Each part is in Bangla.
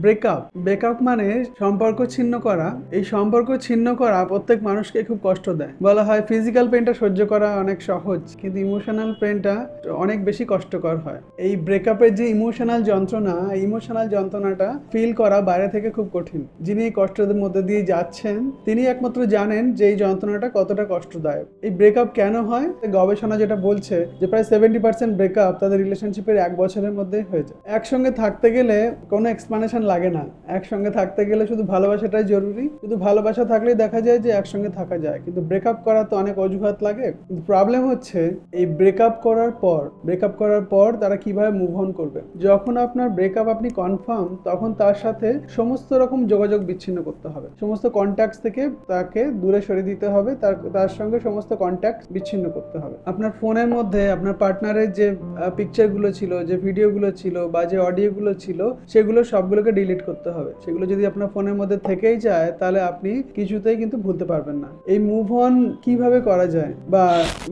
ব্রেকআপ ব্রেকআপ মানে সম্পর্ক ছিন্ন করা। এই সম্পর্ক ছিন্ন করা প্রত্যেক মানুষকে খুব কষ্ট দেয়। বলা হয় ফিজিক্যাল পেনটা সহ্য করা অনেক সহজ, কিন্তু ইমোশনাল পেনটা অনেক বেশি কষ্টকর হয়। এই ব্রেকআপের যে ইমোশনাল যন্ত্রণা ইমোশনাল যন্ত্রণাটা ফিল করা বাইরে থেকে খুব কঠিন। যিনি এই কষ্টের মধ্যে দিয়ে যাচ্ছেন, তিনি একমাত্র জানেন যে এই যন্ত্রণাটা কতটা কষ্টদায়ক। এই ব্রেকআপ কেন হয়? গবেষণা যেটা বলছে যে প্রায় সেভেন্টি পার্সেন্ট ব্রেকআপ তাদের রিলেশনশিপের এক বছরের মধ্যে হয়ে যায়। একসঙ্গে থাকতে গেলে কোনো এক্সপ্লানেশন লাগে না। একসঙ্গে থাকতে গেলে শুধু ভালোবাসাটাই জরুরি। শুধু ভালোবাসা থাকলেই দেখা যায় যে একসঙ্গে থাকা যায়। কিন্তু ব্রেকআপ করা তো অনেক অজুহাত লাগে। কিন্তু প্রবলেম হচ্ছে, এই ব্রেকআপ করার পর ব্রেকআপ করার পর তারা কীভাবে মুভ অন করবে? যখন আপনার ব্রেকআপ আপনি কনফার্ম তখন তার সাথে সমস্ত রকম যোগাযোগ বিচ্ছিন্ন করতে হবে। সমস্ত কন্ট্যাক্টস থেকে তাকে দূরে সরিয়ে দিতে হবে। তার তার সঙ্গে সমস্ত কন্ট্যাক্ট বিচ্ছিন্ন করতে হবে। আপনার ফোনের মধ্যে আপনার পার্টনারের যে পিকচারগুলো ছিল, যে ভিডিওগুলো ছিল বা যে অডিওগুলো ছিল, সেগুলো সবগুলোকে ডিলিট করতে হবে। সেগুলো যদি আপনার ফোনের মধ্যে থেকেই যায়, তাহলে আপনি কিছুতেই কিন্তু ভুলতে পারবেন না। এই মুভ অন কীভাবে করা যায় বা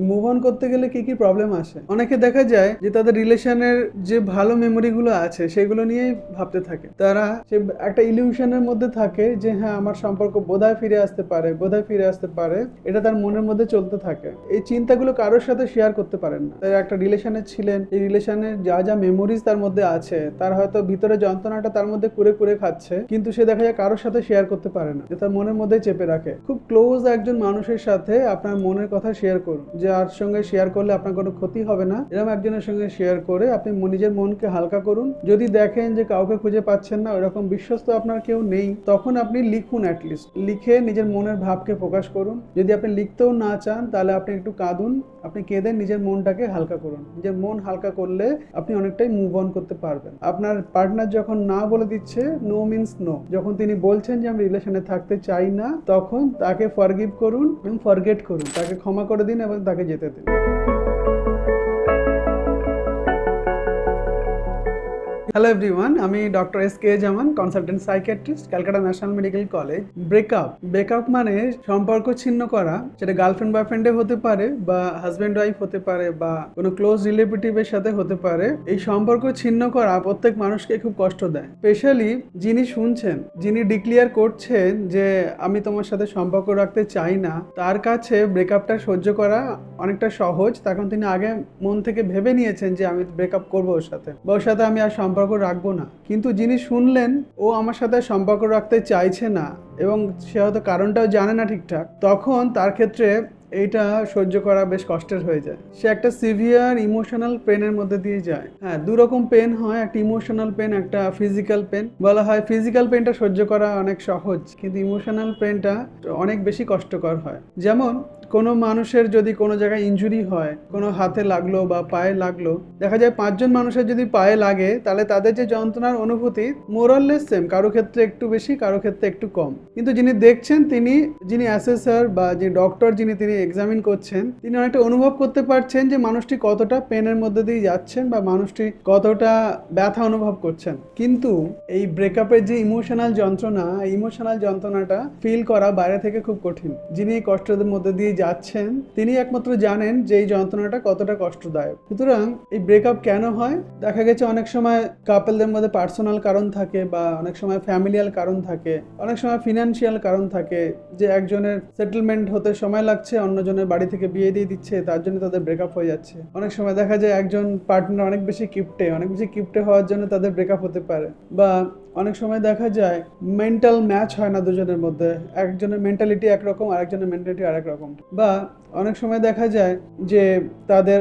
মুভ অন করতে গেলে কি কি প্রবলেম আসে? অনেকে দেখা যায় যে তাদের রিলেশনের যে ভালো মেমোরিগুলো আছে, সেগুলো নিয়েই ভাবতে থাকে। তারা সে একটা ইলিউশনের মধ্যে থাকে যে হ্যাঁ আমার সম্পর্ক বোধহয় ফিরে আসতে পারে, বোধহয় ফিরে আসতে পারে। এটা তার মনের মধ্যে চলতে থাকে। এই চিন্তাগুলো কারোর সাথে শেয়ার করতে পারেন না। তাই একটা রিলেশনে ছিলেন, এই রিলেশনের যা যা মেমোরিজ তার মধ্যে আছে, তার হয়তো ভিতরে যন্ত্রণাটা তার মধ্যে কুড়ে কুড়ে খাচ্ছে, কিন্তু সে দেখা যায় কারোর সাথে শেয়ার করতে পারে না। যে তার মনের মধ্যে চেপে রাখে। খুব ক্লোজ একজন মানুষের সাথে আপনার মনের কথা শেয়ার করুন। যে আর সঙ্গে শেয়ার করলে আপনার কোনো ক্ষতি হবে না। এরকম একজনের সঙ্গে শেয়ার করে আপনি নিজের মনকে হালকা করুন। যদি দেখেন যে কাউকে খুঁজে পাচ্ছেন না ওরকম বিশ্বস্ত আপনার কেউ নেই, তখন আপনি লিখুন অ্যাটলিস্ট লিখে নিজের মনের ভাবকে প্রকাশ করুন। যদি আপনি লিখতেও না চান, তাহলে আপনি একটু কাঁদুন। আপনি কেঁদে নিজের মনটাকে হালকা করুন। নিজের মন হালকা করলে আপনি অনেকটাই মুভ অন করতে পারবেন। আপনার পার্টনার যখন না বলে দিচ্ছে নো মিনস নো যখন তিনি বলছেন যে, আমি রিলেশনে থাকতে চাই না, তখন তাকে ফরগিভ করুন এবং ফরগেট করুন। তাকে ক্ষমা করে দিন এবং তাকে যেতে দিন। হ্যালো এভরিওয়ান আমি doctor S K Zaman consultant psychiatrist Calcutta national medical college breakup breakup মানে সম্পর্ক ছিন্ন করা, সেটা গার্লফ্রেন্ড বয়ফ্রেন্ডে হতে পারে বা হাজব্যান্ড ওয়াইফ হতে পারে বা কোনো ক্লোজ রিলেটিভের সাথে হতে পারে। এই সম্পর্ক ছিন্ন করা প্রত্যেক মানুষকে খুব কষ্ট দেয়। স্পেশালি যিনি শুনছেন, যিনি ডিক্লিয়ার করছেন যে আমি তোমার সাথে সম্পর্ক রাখতে চাই না, তার কাছে ব্রেকআপটা সহ্য করা অনেকটা সহজ। তখন তিনি আগে মন থেকে ভেবে নিয়েছেন যে আমি ব্রেকআপ করব ওর সাথে। বা ওর সাথে আমি আর সম্পর্ক রাখব না। কিন্তু যিনি শুনলেন, ও আমার সাথে সম্পর্ক রাখতে চাইছে না এবং সে হয়তো কারণটাও জানে না ঠিকঠাক, তখন তার ক্ষেত্রে এইটা সহ্য করা বেশ কষ্টের হয়ে যায়। সে একটা সিভিয়ার ইমোশনাল পেনের মধ্যে দিয়ে যায়। হ্যাঁ দু রকম পেন হয়, একটা ইমোশনাল পেন একটা ফিজিক্যাল পেন বলা হয় ফিজিক্যাল পেনটা সহ্য করা অনেক সহজ, কিন্তু ইমোশনাল পেনটা অনেক বেশি কষ্টকর হয়। যেমন কোনো মানুষের যদি কোনো জায়গায় ইঞ্জুরি হয়, কোনো হাতে লাগল বা পায়ে লাগল, দেখা যায় পাঁচজন মানুষের যদি পায়ে লাগে, তাহলে তাদের যে যন্ত্রণার অনুভূতি মোরাললেস সেম কারও ক্ষেত্রে একটু বেশি, কারও ক্ষেত্রে একটু কম। কিন্তু যিনি দেখছেন, তিনি যিনি অ্যাসেসর বা যে ডক্টর যিনি তিনি এক্সামিন করছেন, তিনি অনেকটা অনুভব করতে পারছেন যে মানুষটি কতটা পেনের মধ্যে দিয়ে যাচ্ছেন বা মানুষটি কতটা ব্যথা অনুভব করছেন। কিন্তু এই ব্রেকআপের যে ইমোশনাল যন্ত্রণা ইমোশনাল যন্ত্রণাটা ফিল করা বাইরে থেকে খুব কঠিন। যিনি কষ্টের মধ্যে দিয়ে যাচ্ছেন তিনি একমাত্র জানেন যে এই যন্ত্রণাটা কতটা কষ্টদায়ক। সুতরাং এই ব্রেকআপ কেন হয়? দেখা গেছে অনেক সময় কাপেলদের মধ্যে পার্সোনাল কারণ থাকে বা অনেক সময় ফ্যামিলিয়াল কারণ থাকে, অনেক সময় ফিনান্সিয়াল কারণ থাকে, যে একজনের সেটেলমেন্ট হতে সময় লাগছে, অন্যজনের বাড়ি থেকে বিয়ে দিয়ে দিচ্ছে, তার জন্য তাদের ব্রেকআপ হয়ে যাচ্ছে। অনেক সময় দেখা যায় একজন পার্টনার অনেক বেশি কিপটে অনেক বেশি কিপটে হওয়ার জন্য তাদের ব্রেকআপ হতে পারে। বা অনেক সময় দেখা যায় মেন্টাল ম্যাচ হয় না দুজনের মধ্যে। একজনের মেন্টালিটি একরকম আর একজনের মেন্টালিটি আরেক রকম বা অনেক সময় দেখা যায় যে তাদের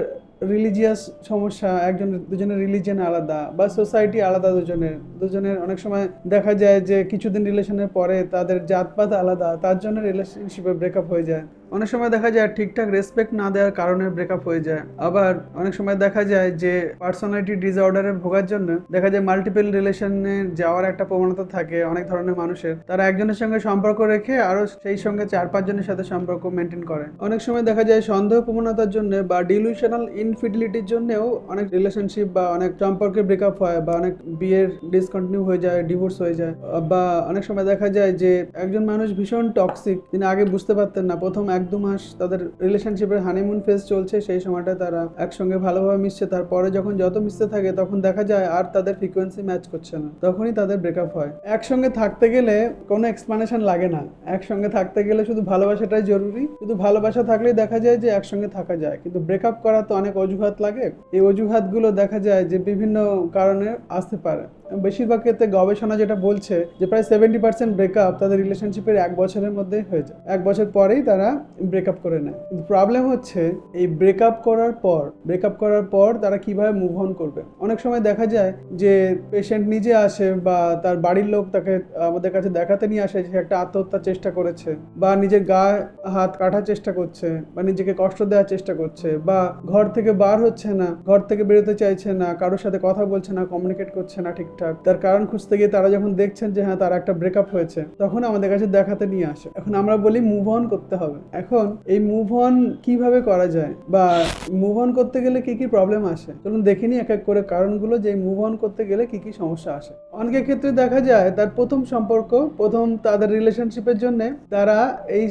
রিলিজিয়াস সমস্যা, একজন, দুজনের রিলিজিয়ান আলাদা বা সোসাইটি আলাদা দুজনের। দুজনের অনেক সময় দেখা যায় যে কিছুদিন রিলেশনের পরে তাদের জাতপাত আলাদা, তার জন্য রিলেশনশিপে ব্রেকআপ হয়ে যায়। অনেক সময় দেখা যায় ঠিকঠাক রেসপেক্ট না দেওয়ার কারণে ব্রেকআপ হয়ে যায়। আবার অনেক সময় দেখা যায় যে পার্সোনালিটি ডিসঅর্ডারে ভোগার জন্য দেখা যায় মাল্টিপল রিলেশনে যাওয়ার একটা প্রবণতা থাকে অনেক ধরনের মানুষের। তারা একজনের সঙ্গে সম্পর্ক রেখে আরও সেই সঙ্গে চার পাঁচজনের সাথে সম্পর্ক মেনটেন করে। অনেক সময় দেখা যায় সন্দেহ প্রবণতার জন্য বা ডিলিউশনাল ইনফিডিলিটির জন্যও অনেক রিলেশনশিপ বা অনেক সম্পর্কে ব্রেকআপ হয় বা অনেক বিয়ের ডিসকন্টিনিউ হয়ে যায় ডিভোর্স হয়ে যায়। বা অনেক সময় দেখা যায় যে একজন মানুষ ভীষণ টক্সিক তিনি আগে বুঝতে পারতেন না, প্রথম এক দু মাস তাদের রিলেশনশিপের হানিমুন ফেজ চলছে, সেই সময়টা তারা একসঙ্গে ভালোভাবে মিশছে। তারপরে যখন যত মিশতে থাকে, তখন দেখা যায় আর তাদের ফ্রিকোয়েন্সি ম্যাচ করছে না। তখনই তাদের ব্রেকআপ হয়। একসঙ্গে থাকতে গেলে কোনো এক্সপ্লানেশন লাগে না। একসঙ্গে থাকতে গেলে শুধু ভালোবাসাটাই জরুরি। শুধু ভালোবাসা থাকলেই দেখা যায় যে একসঙ্গে থাকা যায়। কিন্তু ব্রেকআপ করা তো অনেক অজুহাত লাগে। এই অজুহাতগুলো দেখা যায় যে বিভিন্ন কারণে আসতে পারে। বেশিরভাগ ক্ষেত্রে গবেষণা যেটা বলছে যে প্রায় সেভেন্টি পার্সেন্ট ব্রেকআপ তাদের রিলেশনশিপের এক বছরের মধ্যেই হয়ে যায়। এক বছর পরেই তারা ব্রেকআপ করে নেয়। কিন্তু প্রবলেম হচ্ছে এই ব্রেকআপ করার পর ব্রেকআপ করার পর তারা কীভাবে মুভ অন করবে? অনেক সময় দেখা যায় যে পেশেন্ট নিজে আসে বা তার বাড়ির লোক তাকে আমাদের কাছে দেখাতে নিয়ে আসে যে সে একটা আত্মহত্যার চেষ্টা করেছে বা নিজের গা, হাত কাটার চেষ্টা করছে বা নিজেকে কষ্ট দেওয়ার চেষ্টা করছে বা ঘর থেকে বার হচ্ছে না, ঘর থেকে বেরোতে চাইছে না, কারোর সাথে কথা বলছে না কমিউনিকেট করছে না ঠিকঠাক তার কারণ খুঁজতে গিয়ে তারা যখন দেখছেন যে হ্যাঁ তার একটা ব্রেকআপ হয়েছে, তখন আমাদের কাছে দেখাতে নিয়ে আসে। এখন আমরা বলি মুভ অন করতে হবে। এখন এই মুভ অন কীভাবে করা যায় বা মুভ অন করতে গেলে কি কি প্রবলেম আসে? চলুন দেখিনি এক এক করে কারণগুলো যে মুভ অন করতে গেলে কি কি সমস্যা আসে। অনেকের ক্ষেত্রে দেখা যায় তার প্রথম সম্পর্ক, প্রথম তাদের রিলেশনশিপের জন্য তারা এই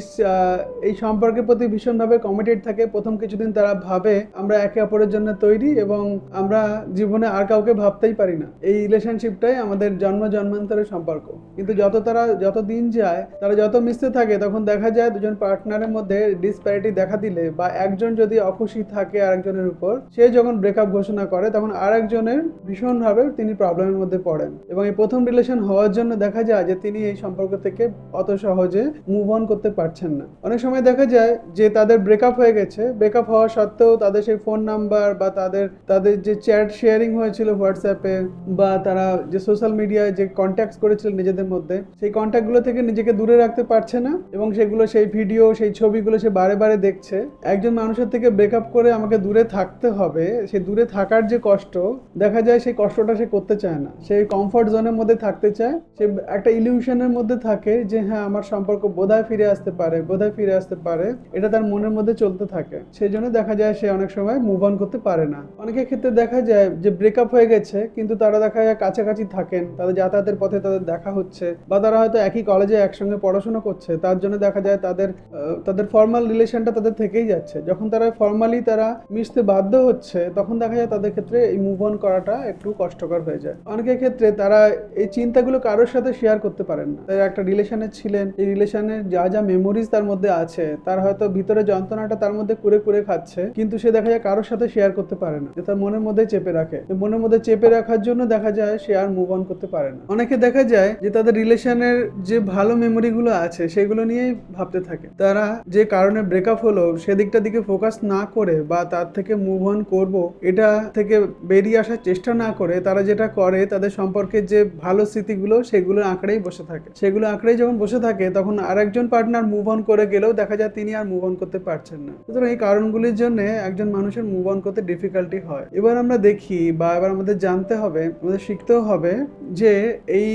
এই সম্পর্কের প্রতি ভীষণভাবে কমিটেড থাকে। প্রথম কিছুদিন তারা ভাবে আমরা একে অপরের জন্য তৈরি এবং আমরা জীবনে আর কাউকে ভাবতেই পারি না। এই রিলেশনশিপটাই আমাদের জন্ম, জন্মান্তরের সম্পর্ক। কিন্তু যত তারা, যত দিন যায়, তারা যত মিশতে থাকে, তখন দেখা যায় দুজন পার্টনারের মধ্যে ডিসপ্যারিটি দেখা দিলে বা একজন যদি অখুশি থাকে আরেকজনের উপর, সে যখন ব্রেকআপ ঘোষণা করে, তখন আরেকজনের ভীষণভাবে তিনি প্রবলেমের মধ্যে পড়েন। এবং এই প্রথম রিলেশন হওয়ার জন্য দেখা যায় যে তিনি এই সম্পর্ক থেকে অত সহজে মুভ অন করতে পারছেন না। অনেক সময় দেখা যায় যে তাদের ব্রেকআপ হয়ে গেছে। ব্রেকআপ হওয়া সত্ত্বেও তাদের সেই ফোন নাম্বার বা তাদের তাদের যে চ্যাট শেয়ারিং হয়েছিল হোয়াটসঅ্যাপে বা তারা যে সোশ্যাল মিডিয়ায় যে কন্ট্যাক্ট করেছিল নিজেদের মধ্যে, সেই কন্ট্যাক্টগুলো থেকে নিজেকে দূরে রাখতে পারছে না এবং সেগুলো সেই ভিডিও সেই ছবিগুলো সে বারে বারে দেখছে। একজন মানুষের থেকে ব্রেকআপ করে আমাকে দূরে থাকতে হবে। সে দূরে থাকার যে কষ্ট, দেখা যায় সেই কষ্টটা সে করতে চায় না। সে কমফর্ট জোনের মধ্যে থাকতে চায়। সে একটা ইলিউশনের মধ্যে থাকে যে হ্যাঁ আমার সম্পর্ক বোধহয় ফিরে আসতে পারে, বোধহয় ফিরে আসতে পারে। এটা তার মনের মধ্যে চলতে থাকে। সেই জন্য দেখা যায় সে অনেক সময় মুভ অন করতে পারে না। অনেকের ক্ষেত্রে দেখা যায় যে ব্রেকআপ হয়ে গেছে, কিন্তু তারা দেখা যায় কাছাকাছি থাকেন, তাদের যাতায়াতের পথে তাদের দেখা হচ্ছে বা তারা হয়তো একই কলেজে একসঙ্গে পড়াশোনা করছে, তার জন্য দেখা যায় তাদের তাদের ফর্মাল রিলেশনটা তাদের থেকেই যাচ্ছে। যখন তারা ফর্মালি তারা মিশতে বাধ্য হচ্ছে, তখন দেখা যায় তাদের ক্ষেত্রে এই মুভ অন করাটা একটু কষ্টকর হয়ে যায়। অনেকের ক্ষেত্রে তারা এই চিন্তাগুলো কারোর সাথে শেয়ার করতে পারেন না। তারা একটা রিলেশনে ছিলেন, এই রিলেশনের যা যা মেমোরিজ তার মধ্যে আছে, তার হয়তো ভিতরে যন্ত্রণাটা তার মধ্যে কুড়ে কুড়ে খাচ্ছে, কিন্তু সে দেখা যায় কারোর সাথে শেয়ার করতে পারে না। যে তার মনের মধ্যে চেপে রাখে। মনের মধ্যে চেপে রাখার জন্য দেখা যায় সে আর মুভ অন করতে পারে না। অনেকে দেখা যায় যে তাদের রিলেশনের যে ভালো মেমোরিগুলো আছে, সেগুলো নিয়েই ভাবতে থাকে। তারা যে কারণে ব্রেকআপ হলো, সেদিকটার দিকে ফোকাস না করে বা তার থেকে মুভ অন করব, এটা থেকে বেরিয়ে আসার চেষ্টা না করে, তারা যেটা করে, তাদের সম্পর্কের যে ভালো স্মৃতিগুলো সেগুলো আঁকড়েই বসে থাকে। সেগুলো আঁকড়েই যখন বসে থাকে, তখন আরেকজন পার্টনার মুভ অন করে গেলেও দেখা যায় তিনি আর মুভ অন করতে পারছেন না। সুতরাং এই কারণগুলির জন্য একজন মানুষের মুভ অন করতে ডিফিকাল্টি হয়। এবার আমরা দেখি বা এবার আমাদের জানতে হবে, আমাদের শিখতেও হবে যে এই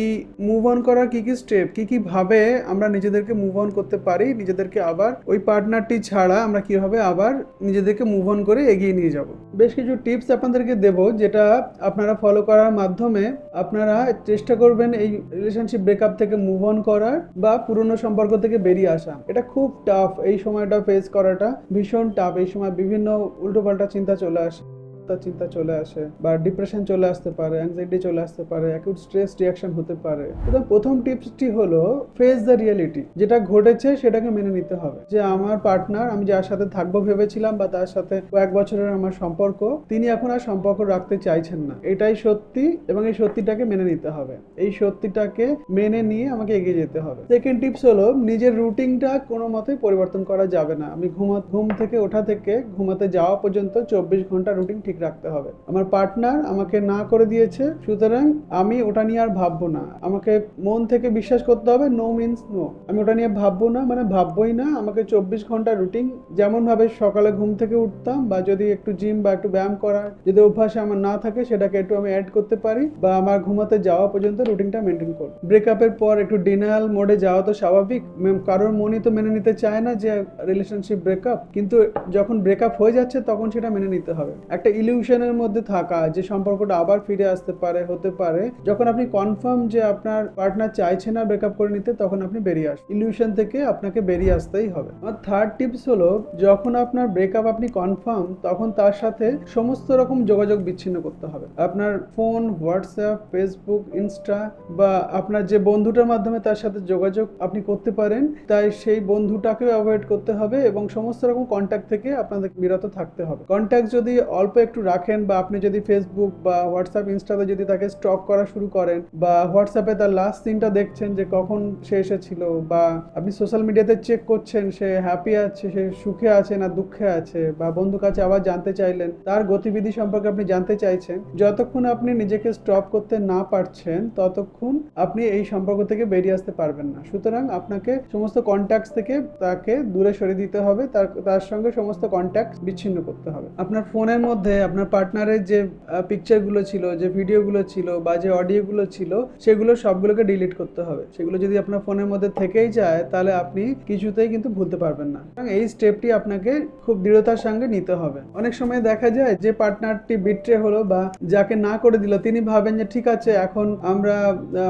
মুভ অন করার কি কি স্টেপ কি কি ভাবে আমরা নিজেদেরকে মুভ অন করতে পারি, নিজেদেরকে আবার ওই পার্টনারটি ছাড়া আমরা কীভাবে আবার নিজেদেরকে মুভ অন করে এগিয়ে নিয়ে যাব। বেশ কিছু টিপস আপনাদেরকে দেব যেটা আপনারা ফলো করার মাধ্যমে আপনারা চেষ্টা করবেন এই রিলেশনশিপ ব্রেকআপ থেকে মুভ অন করার বা পুরনো সম্পর্ক থেকে বেরিয়ে আসা। এটা খুব টাফ এই সময়টা ফেস করাটা ভীষণ টাফ এই সময় বিভিন্ন উল্টোপাল্টা চিন্তা চলে আসে। তার চিন্তা চলে আসে বা ডিপ্রেশন চলে আসতে পারে অ্যাংজাইটি চলে আসতে পারে অ্যাকিউট স্ট্রেস রিয়াকশন হতে পারে। তো প্রথম টিপসটি হলো ফেস দ্য রিয়েলিটি যেটা ঘটেছে সেটাকে মেনে নিতে হবে। যে আমার পার্টনার আমি যার সাথে থাকব ভেবেছিলাম বা তার সাথে কয়েক বছরের আমার সম্পর্ক, তিনি এখন আর সম্পর্ক রাখতে চাইছেন না। এটাই সত্যি এবং এই সত্যিটাকে মেনে নিতে হবে। এই সত্যিটাকে মেনে নিয়ে আমাকে এগিয়ে যেতে হবে। সেকেন্ড টিপস হলো, নিজের রুটিনটা কোনো মতেই পরিবর্তন করা যাবে না। আমি ঘুমা, ঘুম থেকে ওঠা থেকে ঘুমাতে যাওয়া পর্যন্ত চব্বিশ ঘণ্টা রুটিন ঠিক রাখতে হবে। আমার পার্টনার আমাকে না করে দিয়েছে, সুতরাং আমি ওটা নিয়ে আর ভাববো না। আমাকে মন থেকে বিশ্বাস করতে হবে নো মিনস নো আমি ওটা নিয়ে ভাববো না মানে ভাববোই না। আমাকে চব্বিশ ঘণ্টা রুটিন যেমন ভাবে সকালে ঘুম থেকে উঠতাম বা যদি একটু জিম বা একটু ব্যায়াম করার যদি অভ্যাস আমার না থাকে, সেটাকে একটু আমি অ্যাড করতে পারি বা আমার ঘুমাতে যাওয়া পর্যন্ত রুটিনটা মেনটেন করব। ব্রেকআপের পর একটু ডিনায়াল মোডে যাওয়া তো স্বাভাবিক। কারোর মনই তো মেনে নিতে চায় না যে রিলেশনশিপ ব্রেকআপ কিন্তু যখন ব্রেকআপ হয়ে যাচ্ছে, তখন সেটা মেনে নিতে হবে। একটা ইলিউশনের মধ্যে থাকা, যে সম্পর্কটা আবার ফিরে আসতে পারে, হতে পারে, যখন আপনি কনফার্ম যে আপনার পার্টনার চাইছে না ব্রেকআপ করে নিতে, তখন আপনি বেরিয়ে আসুন ইলিউশন থেকে আপনাকে বেরিয়ে আসতেই হবে। আমার থার্ড টিপস হলো, যখন আপনার ব্রেকআপ আপনি কনফার্ম তখন তার সাথে সমস্ত রকম যোগাযোগ বিচ্ছিন্ন করতে হবে। আপনার ফোন হোয়াটসঅ্যাপ ফেসবুক ইনস্টা বা আপনার যে বন্ধুটার মাধ্যমে তার সাথে যোগাযোগ আপনি করতে পারেন, তাই সেই বন্ধুটাকেও অ্যাভয়েড করতে হবে এবং সমস্ত রকম কন্ট্যাক্ট থেকে আপনাদের বিরত থাকতে হবে। কন্ট্যাক্ট যদি অল্প একটু রাখেন বা আপনি যদি ফেসবুক বা হোয়াটসঅ্যাপ ইনস্টাতে যদি তাকে স্টক করা শুরু করেন বা হোয়াটসঅ্যাপে তার লাস্ট সিনটা দেখছেন যে কখন সে এসেছিল বা আপনি সোশ্যাল মিডিয়াতে চেক করছেন সে হ্যাপি আছে, সে সুখে আছে না দুঃখে আছে বা বন্ধু কাছে আবার জানতে চাইলেন, তার গতিবিধি সম্পর্কে আপনি জানতে চাইছেন, যতক্ষণ আপনি নিজেকে স্টপ করতে না পারছেন, ততক্ষণ আপনি এই সম্পর্ক থেকে বেরিয়ে আসতে পারবেন না। সুতরাং আপনাকে সমস্ত কন্ট্যাক্টস থেকে তাকে দূরে সরিয়ে দিতে হবে, তার তার সঙ্গে সমস্ত কন্ট্যাক্ট বিচ্ছিন্ন করতে হবে। আপনার ফোনের মধ্যে আপনার পার্টনারের যে পিকচারগুলো ছিল, যে ভিডিওগুলো ছিল বা যে অডিওগুলো ছিল, সেগুলো সবগুলোকে ডিলিট করতে হবে। সেগুলো যদি আপনার ফোনের মধ্যে থেকেই যায়, তাহলে আপনি কিছুতেই কিন্তু ভুলতে পারবেন না। এই স্টেপটি আপনাকে খুব দৃঢ়তার সঙ্গে নিতে হবে। অনেক সময় দেখা যায় যে পার্টনারটি বিট্রে হলো বা যাকে না করে দিল, তিনি ভাবেন যে, ঠিক আছে, এখন আমরা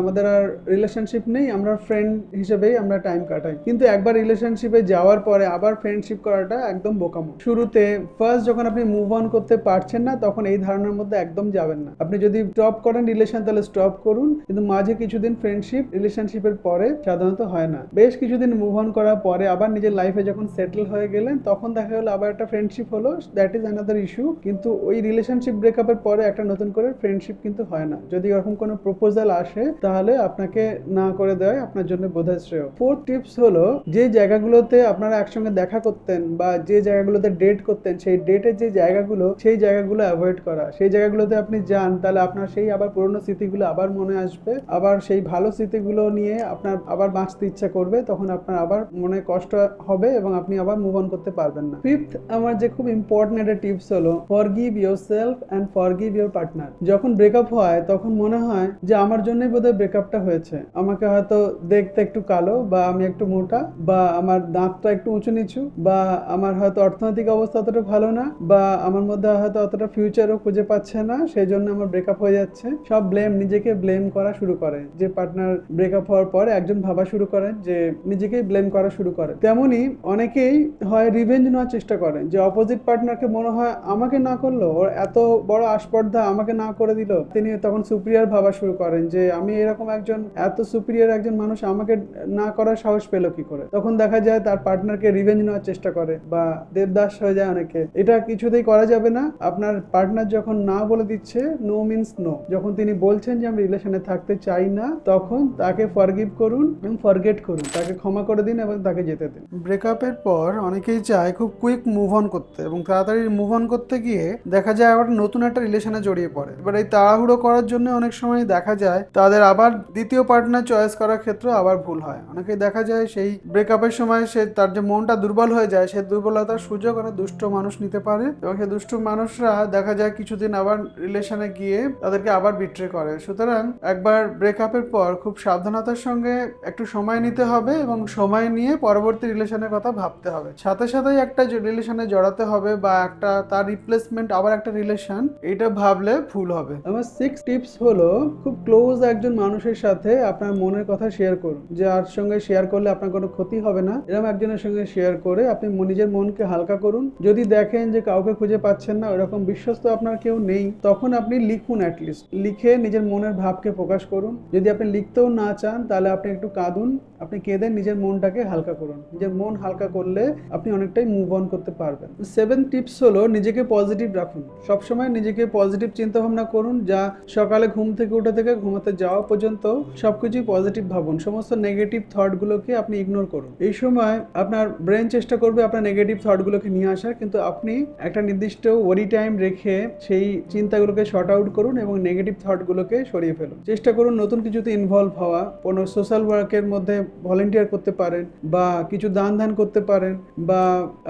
আমাদের আর রিলেশনশিপ নেই, আমরা ফ্রেন্ড হিসেবেই আমরা টাইম কাটাই। কিন্তু একবার রিলেশনশিপে যাওয়ার পরে আবার ফ্রেন্ডশিপ করাটা একদম বোকামো। শুরুতে ফার্স্ট যখন আপনি মুভ অন করতে পারছেন না, তখন এই ধারণার মধ্যে একদম যাবেন না। আপনি যদি স্টপ করেন রিলেশন তাহলে স্টপ করুন, কিন্তু মাঝে কিছুদিন ফ্রেন্ডশিপ রিলেশনশিপের পরে সাধারণত হয় না। বেশ কিছুদিন মুভ অন করার পরে আবার নিজের লাইফে যখন সেটেল হয়ে গেলেন, তখন দেখা গেলো আবার একটা ফ্রেন্ডশিপ হলো দ্যাট ইজ অ্যানাদার ইস্যু কিন্তু ওই রিলেশনশিপ ব্রেকআপের পরে একটা নতুন করে ফ্রেন্ডশিপ কিন্তু হয় না। যদি এরকম কোনো প্রপোজাল আসে, তাহলে আপনাকে না করে দেয় আপনার জন্য বোধহয় শ্রেয় ফোর্থ টিপস হলো, যে জায়গাগুলোতে আপনারা একসঙ্গে দেখা করতেন বা যে জায়গাগুলোতে ডেট করতেন, সেই ডেটের যে জায়গাগুলো, সেই জায়গাগুলো অ্যাভয়েড করা। সেই জায়গাগুলোতে আপনি যান, তাহলে আপনার সেই আবার পুরনো স্মৃতিগুলো আবার মনে আসবে। আবার সেই ভালো স্মৃতিগুলো নিয়ে আপনার আবার বাঁচতে ইচ্ছা করবে, তখন আপনার আবার মনে কষ্ট হবে এবং আপনি আবার মুভ অন করতে পারবেন না। ফিফথ আমার যে খুব ইম্পর্টেন্ট একটা টিপস হলো forgive yourself and forgive your partner যখন ব্রেকআপ হয়, তখন মনে হয় যে আমার জন্যই বোধহয় ব্রেকআপটা হয়েছে। আমাকে হয়তো দেখতে একটু কালো বা আমি একটু মোটা বা আমার দাঁতটা একটু উঁচু নিচু বা আমার হয়তো অর্থনৈতিক অবস্থা অতটা ভালো না বা আমার মধ্যে হয়তো অতটা ফিউচারও খুঁজে পাচ্ছে না সেই জন্য আমার ব্রেকআপ হয়ে যাচ্ছে। সব ব্লেম নিজেকে ব্লেম করা শুরু করে। যে পার্টনার ব্রেকআপ হওয়ার পর একজন ভাবা শুরু করে, যে নিজেকেই ব্লেম করা শুরু করে। তেমনি অনেকেই হয় রিভেঞ্জ নেওয়ার চেষ্টা করে, যে অপোজিট পার্টনারকে মনে হয় আমাকে না করল, ওর এত বড় আস্পর্ধা আমাকে না করে দিল। তিনি তখন সুপ্রিয়ার ভাবা শুরু করেন, যে আমি এরকম একজন, এত সুপ্রিয়ার একজন মানুষ আমাকে না করার সাহস পেল কি করে? তখন দেখা যায় তার পার্টনারকে রিভেঞ্জ নেওয়ার চেষ্টা করে, বা দেবদাস হয়ে যায় অনেকে। এটা কিছুতেই করা যাবে না। আপনার পার্টনার যখন না বলে দিচ্ছে নো মিন্স নো যখন তিনি বলছেন যে, আমি রিলেশনে থাকতে চাই না, তখন তাকে ফরগিভ করুন এবং ফরগেট করুন। তাকে ক্ষমা করে দিন এবং তাকে যেতে দিন। ব্রেকআপের পর অনেকেই চায় খুব কুইক মুভ অন করতে এবং তাড়াতাড়ি মুভ অন করতে গিয়ে দেখা যায় আবার নতুন একটা রিলেশনে জড়িয়ে পড়ে। এবার এই তাড়াহুড়ো করার জন্য অনেক সময় দেখা যায় তাদের আবার দ্বিতীয় পার্টনার চয়েস করার ক্ষেত্রে আবার ভুল হয়। অনেকেই দেখা যায় সেই ব্রেকআপের সময় সে তার যে মনটা দুর্বল হয়ে যায়, সে দুর্বলতার সুযোগ অনেক দুষ্ট মানুষ নিতে পারে এবং সেই দুষ্ট মানুষরা দেখা যায় কিছুদিন আবার রিলেশনে গিয়ে তাদেরকে আবার বিট্রে করে। সুতরাং একবার ব্রেকআপের পর খুব সাবধানতার সঙ্গে একটু সময় নিতে হবে এবং সময় নিয়ে পরবর্তী রিলেশনের কথা ভাবতে হবে। সাথে সাথেই একটা রিলেশনে জড়াতে হবে বা একটা তার রিপ্লেসমেন্ট আবার একটা রিলেশন এটা ভাবলে ভুল হবে। আমার সিক্স টিপস হলো, খুব ক্লোজ একজন মানুষের সাথে আপনার মনের কথা শেয়ার করুন। যে আর সঙ্গে শেয়ার করলে আপনার কোনো ক্ষতি হবে না। এরকম একজনের সঙ্গে শেয়ার করে আপনি নিজের মনকে হালকা করুন। যদি দেখেন যে কাউকে খুঁজে পাচ্ছেন না ওরকম বিশ্বস্ত আপনার কেউ নেই, তখন আপনি লিখুন অ্যাটলিস্ট লিখে নিজের মনের ভাবকে প্রকাশ করুন। যদি আপনি লিখতেও না চান, তাহলে আপনি একটু কাঁদুন। আপনি কেঁদে নিজের মনটাকে হালকা করুন। নিজের মন হালকা করলে আপনি অনেকটাই মুভ অন করতে পারবেন। সেভেন টিপস হলো নিজেকে পজিটিভ রাখুন। সবসময় নিজেকে পজিটিভ চিন্তা ভাবনা করুন, যা সকালে ঘুম থেকে উঠে থেকে ঘুমাতে যাওয়া পর্যন্ত সবকিছুই পজিটিভ ভাবুন। সমস্ত নেগেটিভ থটগুলোকে আপনি ইগনোর করুন। এই সময় আপনার ব্রেন চেষ্টা করবে আপনার নেগেটিভ থটগুলোকে নিয়ে আসার, কিন্তু আপনি একটা নির্দিষ্ট ওরি টাইম রেখে সেই চিন্তাগুলোকে শর্ট আউট করুন এবং নেগেটিভ থটগুলোকে সরিয়ে ফেলুন। চেষ্টা করুন নতুন কিছুতে ইনভলভ হওয়া, কোনো সোশ্যাল ওয়ার্কের মধ্যে ভলেন্টিয়ার করতে পারেন বা কিছু দান ধান করতে পারেন বা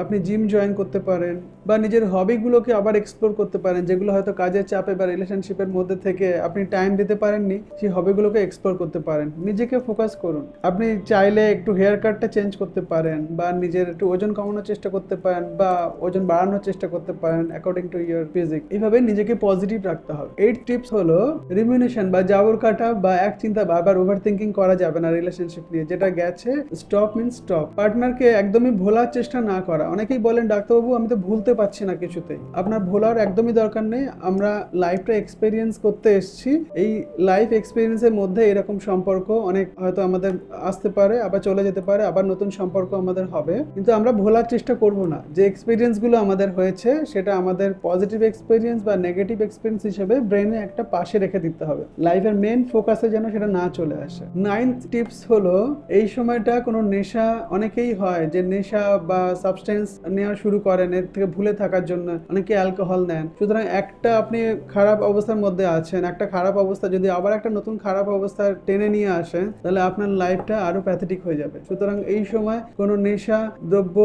আপনি জিম জয়েন করতে পারেন বা নিজের হবিগুলোকে আবার এক্সপ্লোর করতে পারেন, যেগুলো হয়তো কাজের চাপে বা রিলেশনশিপের মধ্যে থেকে আপনি টাইম দিতে পারেননি, সেই হবিগুলোকে এক্সপ্লোর করতে পারেন। নিজেকে ফোকাস করুন। আপনি চাইলে একটু হেয়ার কাটটা চেঞ্জ করতে পারেন বা নিজের একটু ওজন কমানোর চেষ্টা করতে পারেন বা ওজন বাড়ানোর চেষ্টা করতে পারেন অ্যাকর্ডিং টু ইয়ার ফিজিক এইভাবে নিজেকে পজিটিভ রাখতে হবে। এইট টিপস হলো রিমিউনেশন বা জাবর কাটা বা এক চিন্তা বারবার ওভার থিঙ্কিং করা যাবে না রিলেশনশিপ নিয়ে, যেটা গেছে স্টপ মিন স্টপ পার্টনারকে একদমই ভোলার চেষ্টা না করা। অনেকেই বলেন, ডাক্তারবাবু, আমি তো ভুলতে পারছি না কিছুতেই। আপনার ভোলার একদমই দরকার নেই। আমরা লাইফটা এক্সপিরিয়েন্স করতে এসেছি। এই লাইফ এক্সপিরিয়েন্সের মধ্যে এরকম সম্পর্ক অনেক হয়তো আমাদের আসতে পারে, আবার চলে যেতে পারে, আবার নতুন সম্পর্ক আমাদের হবে। কিন্তু আমরা ভোলার চেষ্টা করব না। যে এক্সপিরিয়েন্সগুলো আমাদের হয়েছে, সেটা আমাদের পজিটিভ এক্সপিরিয়েন্স বা নেগেটিভ এক্সপিরিয়েন্স হিসেবে ব্রেনে একটা পাশে রেখে দিতে হবে। লাইফের মেন ফোকাসে যেন সেটা না চলে আসে। নাইন্থ টিপস হলো, এই সময়টা কোনো নেশা অনেকেই হয় যে নেশা বা সাবস্টেন্স নেওয়া শুরু করেন, এর থেকে ভুলে থাকার জন্য অনেকে অ্যালকোহল নেন। সুতরাং একটা আপনি খারাপ অবস্থার মধ্যে আছেন, একটা খারাপ অবস্থা যদি আবার একটা নতুন খারাপ অবস্থা টেনে নিয়ে আসেন তাহলে আপনার লাইফটা আরও প্যাথেটিক হয়ে যাবে। সুতরাং এই সময় কোনো নেশা দ্রব্য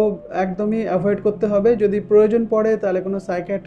একদমই অ্যাভয়েড করতে হবে। যদি প্রয়োজন পড়ে, তাহলে কোনো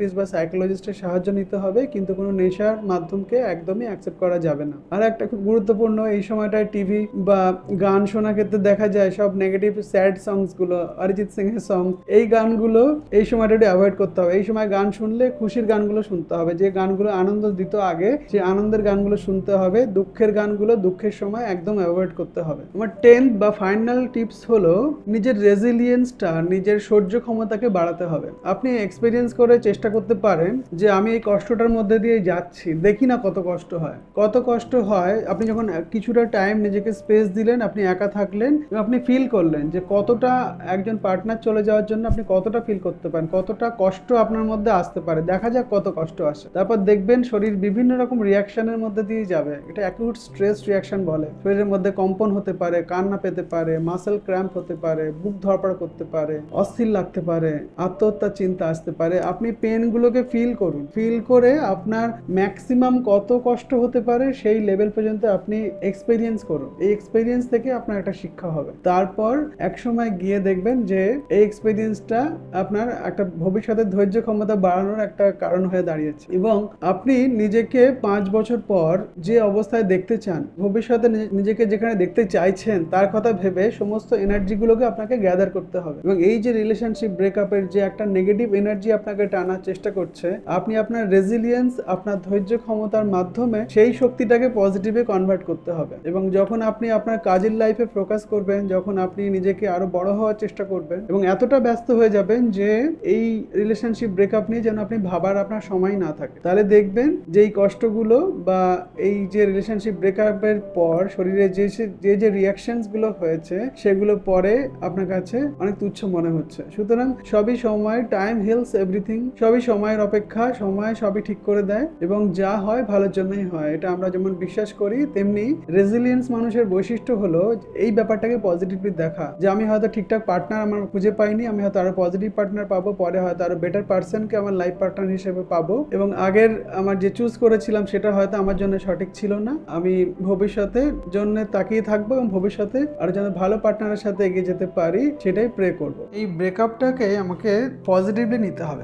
সাইকিয়াট্রিস্ট বা সাইকোলজিস্টের সাহায্য নিতে হবে, কিন্তু কোনো নেশার মাধ্যমকে একদমই অ্যাকসেপ্ট করা যাবে না। আর একটা খুব গুরুত্বপূর্ণ এই সময়টায় টিভি বা গান শোনার ক্ষেত্রে দেখা যায় সব নেগেটিভ স্যাড সংসগুলো অরিজিৎ সিং এর সং এই গানগুলো এই সময়টা একটু অ্যাভয়েড করতে হবে। এই সময় গান শুনলে খুশির গানগুলো শুনতে হবে, যে গানগুলো আনন্দ দিত আগে সেই আনন্দের গানগুলো শুনতে হবে, দুঃখের গানগুলো দুঃখের সময় একদম অ্যাভয়েড করতে হবে। আমার টেন্থ বা ফাইনাল টিপস হলো নিজের রেজিলিয়েন্সটা নিজের সহ্য ক্ষমতাকে বাড়াতে হবে। আপনি এক্সপিরিয়েন্স করে চেষ্টা করতে পারেন যে আমি এই কষ্টটার মধ্যে দিয়ে যাচ্ছি। দেখি না কত কষ্ট হয়। কত কষ্ট হয়, আপনি যখন কিছুটা টাইম নিজেকে স্পেস দিলেন, আপনি একা থাকলেন আপনি ফিল করলেন যে কতটা একজন পার্টনার চলে যাওয়ার জন্য আপনি কতটা ফিল করতে পারেন, কতটা কষ্ট আপনার মধ্যে আসতে পারে। দেখা যাক কত কষ্ট আসে। তারপর দেখবেন শরীর বিভিন্ন রকম রিয়াকশনের মধ্যে দিয়ে যাবে। এটা অ্যাকিউট স্ট্রেস রিয়াকশন বলে। শরীরের মধ্যে কম্পন হতে পারে, কান্না পেতে পারে মাসেল ক্র্যাম্প হতে পারে বুক ধরপড় করতে পারে, অস্থির লাগতে পারে, আত্মহত্যার চিন্তা আসতে পারে। আপনি পেনগুলোকে ফিল করুন। ফিল করে আপনার ম্যাক্সিমাম কত কষ্ট হতে পারে সেই লেভেল পর্যন্ত আপনি এক্সপেরিয়েন্স করুন। এই এক্সপেরিয়েন্স থেকে আপনার একটা শিক্ষা হবে। তারপর এক সময় গিয়ে দেখবেন যে এই এক্সপেরিয়েন্সটা আপনার একটা ভবিষ্যতের ধৈর্য ক্ষমতা বাড়ানোর একটা কারণ হয়ে দাঁড়িয়েছে। এবং আপনি নিজেকে পাঁচ বছর পর যে অবস্থায় দেখতে চান, ভবিষ্যতে নিজেকে যেখানে দেখতে চাইছেন, তার কথা ভেবে সমস্ত এনার্জিগুলোকে আপনাকে গ্যাদার করতে হবে। এবং এই যে রিলেশনশিপ ব্রেকআপের যে একটা নেগেটিভ এনার্জি আপনাকে টানার চেষ্টা করছে। আপনি আপনার রেজিলিয়েন্স আপনার ধৈর্য ক্ষমতার মাধ্যমে সেই শক্তিটাকে পজিটিভে কনভার্ট করতে হবে। এবং যখন আপনি আপনার কাজের লাইফে ফোকাস করবেন, যখন আপনি নিজেকে আরও বড় হওয়ার চেষ্টা করবেন এবং এতটা ব্যস্ত হয়ে যাবেন যে এই রিলেশনশিপ ব্রেকআপ নিয়ে যেন আপনি ভাবার আপনার সময় না থাকে, তাহলে দেখবেন যে এই কষ্টগুলো বা এই যে রিলেশনশিপ ব্রেকআপের পর শরীরে যে যে যে রিয়াকশনসগুলো হয়েছে, সেগুলো পরে আপনার কাছে অনেক তুচ্ছ মনে হচ্ছে। সুতরাং সবই সময় টাইম হিলস এভরিথিং সবই সময়ের অপেক্ষা, সময় সবই ঠিক করে দেয় এবং যা হয় ভালোর জন্যই হয়। এটা আমরা যেমন বিশ্বাস করি, তেমনি রেজিলিয়েন্স মানুষের বৈশিষ্ট্য হলো এই ব্যাপারটাকে পজিটিভলি দেখা। যে আমি হয়তো ঠিকঠাক পার্টনার আমার খুঁজে পাইনি, আমি হয়তো আরও পজিটিভ পার্টনার পাবো, পরে হয়তো আরও বেটার পার্সনকে আমার লাইফ পার্টনার হিসেবে পাবো। এবং আগের আমার যে চুজ করেছিলাম, সেটা হয়তো আমার জন্য সঠিক ছিল না। আমি ভবিষ্যতে জন্য তাকিয়ে থাকব এবং ভবিষ্যতে আরও যেন ভালো পার্টনারের সাথে এগিয়ে যেতে পারি, সেটাই প্রে করব। এই ব্রেকআপটাকে আমাকে পজিটিভলি নিতে হবে।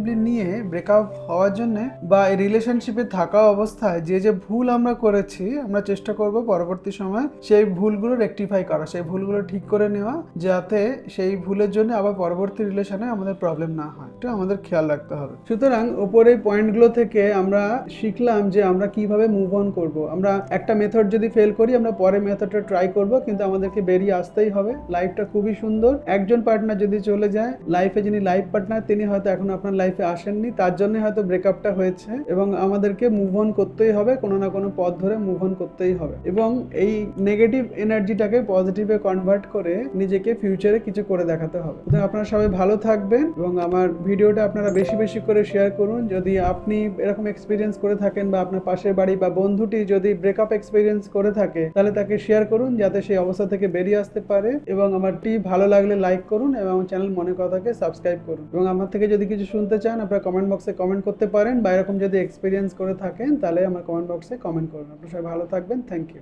পজিটিভলি নিয়ে ব্রেকআপ হওয়ার জন্য বা এই রিলেশনশিপে থাকা অবস্থায় যে যে ভুল আমরা করেছি, আমরা চেষ্টা করব পরবর্তী সময় সেই ভুলগুলো রেকটিফাই করা, সেই ভুলগুলো ঠিক করে নেওয়া যাতে সেই ভুলের জন্য আবার পরবর্তী রিলেশনে আমাদের প্রবলেম না হয়। এটা আমাদের খেয়াল রাখতে হবে। সুতরাং ওপরে পয়েন্টগুলো থেকে আমরা শিখলাম যে আমরা কীভাবে মুভ অন করব। আমরা একটা মেথড যদি ফেল করি, আমরা পরে মেথডটা ট্রাই করব, কিন্তু আমাদেরকে বেরিয়ে আসতেই হবে। লাইফটা খুবই সুন্দর। একজন পার্টনার যদি চলে যায় লাইফে যিনি লাইফ পার্টনার তিনি হয়তো এখন আপনার লাইফে আসেননি, তার জন্য হয়তো ব্রেকআপটা হয়েছে এবং আমাদেরকে মুভ অন করতেই হবে, কোনো না কোনো পথ ধরে মুভ অন করতেই হবে। এবং এই নেগেটিভ এনার্জিটাকে পজিটিভে কনভার্ট করে নিজেকে ফিউচারে কিছু করে দেখাতে হবে। আপনারা সবাই ভালো থাকবেন এবং আমার ভিডিওটা আপনারা বেশি বেশি করে শেয়ার করুন। যদি আপনি এরকম এক্সপিরিয়েন্স করে থাকেন বা আপনার পাশের বাড়ি বা বন্ধুটি যদি ব্রেকআপ এক্সপিরিয়েন্স করে থাকে, তাহলে তাকে শেয়ার করুন যাতে সেই অবস্থা থেকে বেরিয়ে আসতে পারে এবং আমার টি ভালো লাগলে লাইক করুন এবং চ্যানেল মনে কথাকে সাবস্ক্রাইব করুন। এবং আমার থেকে যদি কিছু শুনতে চান, আপনারা কমেন্ট বক্সে কমেন্ট করতে পারেন বা এরকম যদি এক্সপিরিয়েন্স করে থাকেন, তাহলে আমার কমেন্ট বক্সে কমেন্ট করুন। আপনারা সবাই ভালো থাকবেন। Thank you